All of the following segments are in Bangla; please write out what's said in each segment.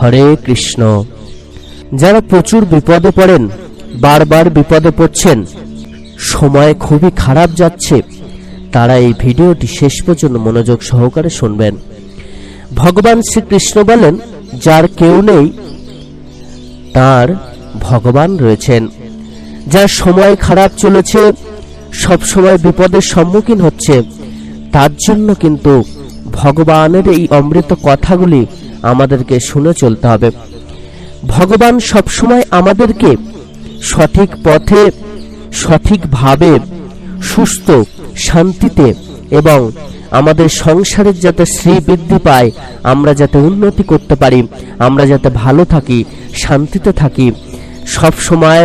হরে কৃষ্ণ। যারা প্রচুর বিপদে পড়েন, বারবার বিপদে পড়ছেন, সময় খুবই খারাপ যাচ্ছে, তারা এই ভিডিওটি শেষ পর্যন্ত মনোযোগ সহকারে শুনবেন। ভগবান শ্রীকৃষ্ণ বলেন, যার কেউ নেই, তার ভগবান রয়েছেন। যার সময় খারাপ চলেছে, সব সময় বিপদের সম্মুখীন হচ্ছে, তার জন্য কিন্তু ভগবানের এই অমৃত কথাগুলি আমাদেরকে শুনে চলতে হবে। ভগবান সবসময় আমাদেরকে সঠিক পথে, সঠিকভাবে, সুস্থ, শান্তিতে এবং আমাদের সংসারের যাতে শ্রী বৃদ্ধি পায়, আমরা যাতে উন্নতি করতে পারি, আমরা যাতে ভালো থাকি, শান্তিতে থাকি সব সময়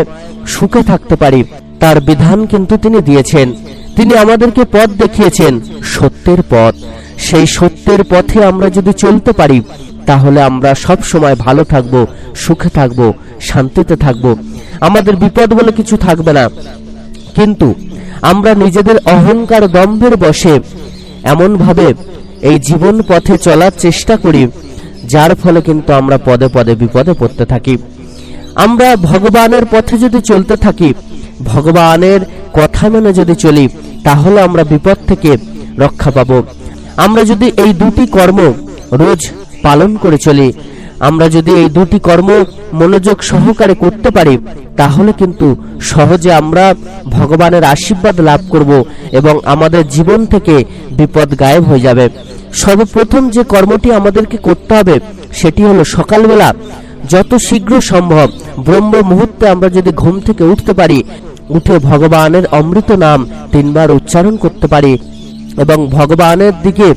সুখে থাকতে পারি, তার বিধান কিন্তু তিনি দিয়েছেন। তিনি আমাদেরকে পথ দেখিয়েছেন, সত্যের পথ। সেই সত্যের পথে আমরা যদি চলতে পারি, তাহলে আমরা সব সময় ভালো থাকব, সুখে থাকব, শান্তিতে থাকব। আমাদের বিপদ বলে কিছু থাকবে না। কিন্তু আমরা নিজেদের অহংকার দম্ভের বসে এমনভাবে এই জীবন পথে চলার চেষ্টা করি, যার ফলে কিন্তু আমরা পদে পদে বিপদে পড়তে থাকি। আমরা ভগবানের পথে যদি চলতে থাকি, ভগবানের কথা মেনে যদি চলি, তাহলে আমরা বিপদ থেকে রক্ষা পাবো। আমরা যদি এই দুটি কর্ম রোজ পালন করে চলি, আমরা যদি এই দুটি কর্ম মনোযোগ সহকারে করতে পারি, তাহলে কিন্তু সহজে আমরা ভগবানের আশীর্বাদ লাভ করব এবং আমাদের জীবন থেকে বিপদ গায়েব হয়ে যাবে। সর্বপ্রথম যে কর্মটি আমাদেরকে করতে হবে, সেটি হলো সকালবেলা যত শীঘ্র সম্ভব ব্রহ্ম মুহূর্তে আমরা যদি ঘুম থেকে উঠতে পারি, উঠে ভগবানের অমৃত নাম তিনবার উচ্চারণ করতে পারি। এবং ভগবানের দিকে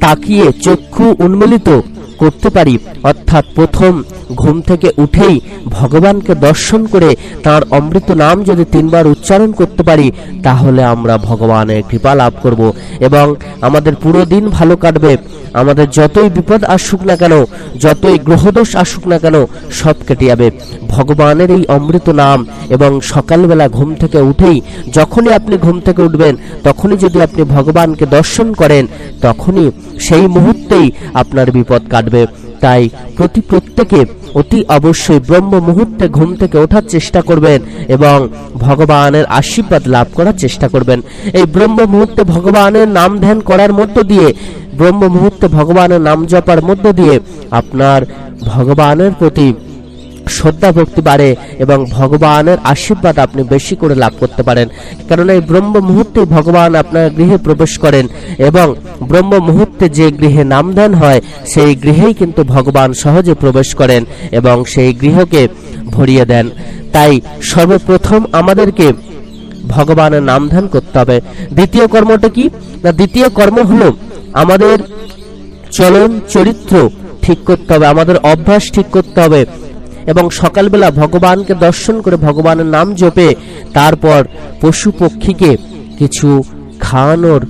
তাকিয়ে চক্ষু উন্মিলিত করতে পারি। অর্থাৎ প্রথম ঘুম থেকে উঠেই ভগবানকে দর্শন করে তার অমৃত নাম যদি তিনবার উচ্চারণ করতে পারি, তাহলে আমরা ভগবানের কৃপা লাভ করব এবং আমাদের পুরো দিন ভালো কাটবে। আমাদের যতই বিপদ আসুক না কেন, যতই গ্রহদোষ আসুক না কেন, সব কেটে যাবে। ভগবানের এই অমৃত নাম এবং সকালবেলা ঘুম থেকে উঠেই যখনই আপনি ঘুম থেকে উঠবেন, তখনই যদি আপনি ভগবানকে দর্শন করেন, তখনই সেই মুহূর্তেই আপনার বিপদ কাটবে। তাই প্রতি প্রত্যেকে অতি অবশ্যই ব্রহ্ম মুহূর্তে ঘুম থেকে ওঠার চেষ্টা করবেন এবং ভগবানের আশীর্বাদ লাভ করার চেষ্টা করবেন। এই ব্রহ্ম মুহূর্তে ভগবানের নাম ধ্যান করার মধ্য দিয়ে, ব্রহ্ম মুহূর্তে ভগবানের নাম জপার মধ্য দিয়ে আপনার ভগবানের প্রতি শ্রদ্ধা ভক্তি বাড়ে এবং ভগবানের আশীর্বাদ আপনি বেশি করে লাভ করতে পারেন। কারণ এই ব্রহ্ম মুহূর্তে ভগবান আপনার গৃহে প্রবেশ করেন এবং ব্রহ্ম মুহূর্তে যে গৃহে নামদান হয়, সেই গৃহেই কিন্তু ভগবান সহজে প্রবেশ করেন এবং সেই গৃহকে ভরিয়ে দেন। তাই সর্বপ্রথম আমাদেরকে ভগবানের নাম ধ্যান করতে হবে। দ্বিতীয় কর্মটা কি? না, দ্বিতীয় কর্ম হলো আমাদের চলন চরিত্র ঠিক করতে হবে, আমাদের অভ্যাস ঠিক করতে হবে। এবং সকালবেলা ভগবানকে দর্শন করে ভগবানের নাম জপে, তারপর পশু পক্ষীকে কিছু খাওয়ানোর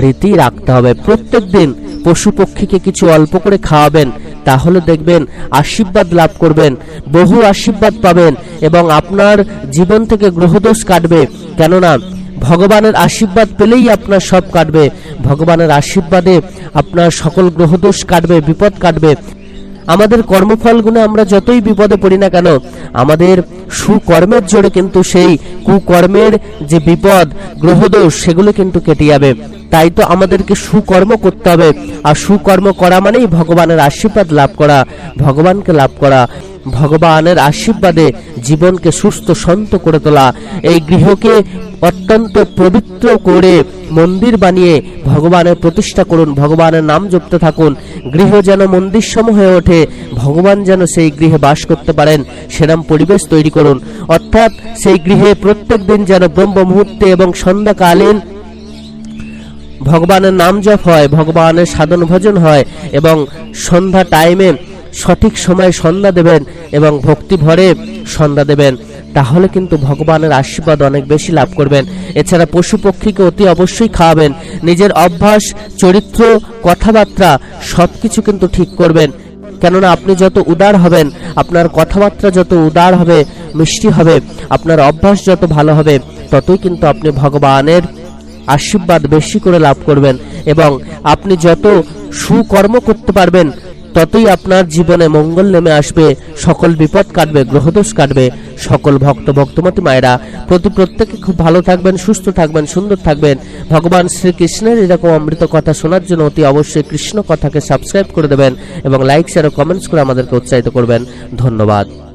রীতি রাখতে হবে। প্রত্যেক দিন পশু পক্ষীকে কিছু অল্প করে খাওয়াবেন, তাহলে দেখবেন আশীর্বাদ লাভ করবেন, বহু আশীর্বাদ পাবেন এবং আপনার জীবন থেকে গ্রহদোষ কাটবে। কেননা, ভগবানের আশীর্বাদ পেলেই আপনার সব কাটবে। ভগবানের আশীর্বাদে আপনার সকল গ্রহদোষ কাটবে, বিপদ কাটবে। আমাদের কর্মফলগুলো আমরা যতই বিপদে পড়ি না কেন, আমাদের সুকর্মের জোরে কিন্তু সেই কুকর্মের যে বিপদ, গ্রহদোষ, সেগুলো কিন্তু কেটে যাবে। তাই তো আমাদেরকে সুকর্ম করতে হবে। আর সুকর্ম করা মানেই ভগবানের আশীর্বাদ লাভ করা, ভগবানকে লাভ করা। ভগবানের আশীর্বাদে জীবনকে সুস্থ শান্ত করে তোলা। এই গৃহকে অত্যন্ত পবিত্র করে মন্দির বানিয়ে ভগবানের প্রতিষ্ঠা করুন, ভগবানের নাম জপতে থাকুন। গৃহ যেন মন্দির হয়ে ওঠে, ভগবান যেন সেই গৃহে বাস করতে পারেন, সেরম পরিবেশ তৈরি করুন। অর্থাৎ সেই গৃহে প্রত্যেক দিন যেন ব্রহ্ম মুহূর্তে এবং সন্ধ্যাকালীন ভগবানের নাম জপ হয়, ভগবানের সাধন ভজন হয় এবং সন্ধ্যা টাইমে সঠিক সময়ে সন্ধ্যা দেবেন এবং ভক্তি ভরে সন্ধ্যা দেবেন। তাহলে কিন্তু ভগবানের আশীর্বাদ অনেক বেশি লাভ করবেন। এছাড়া পশু পক্ষীকে অতি অবশ্যই খাওয়াবেন। নিজের অভ্যাস, চরিত্র, কথাবার্তা সব কিছু কিন্তু ঠিক করবেন। কেননা আপনি যত উদার হবেন, আপনার কথাবার্তা যত উদার হবে, মিষ্টি হবে, আপনার অভ্যাস যত ভালো হবে, ততই কিন্তু আপনি ভগবানের আশীর্বাদ বেশি করে লাভ করবেন। এবং আপনি যত সুকর্ম করতে পারবেন ততই আপনার জীবনে মঙ্গল নেমে আসবে, সকল বিপদ কাটবে, গ্রহদোষ কাটবে, সকল ভক্ত ভক্তমতী মায়েরা। প্রতি প্রত্যেকে খুব ভালো থাকবেন, সুস্থ থাকবেন, সুন্দর থাকবেন। ভগবান শ্রীকৃষ্ণের এরকম অমৃত কথা শোনার জন্য অতি অবশ্যই কৃষ্ণ কথাকে সাবস্ক্রাইব করে দেবেন এবং লাইক শেয়ার ও কমেন্টস করে আমাদেরকে উৎসাহিত করবেন। ধন্যবাদ।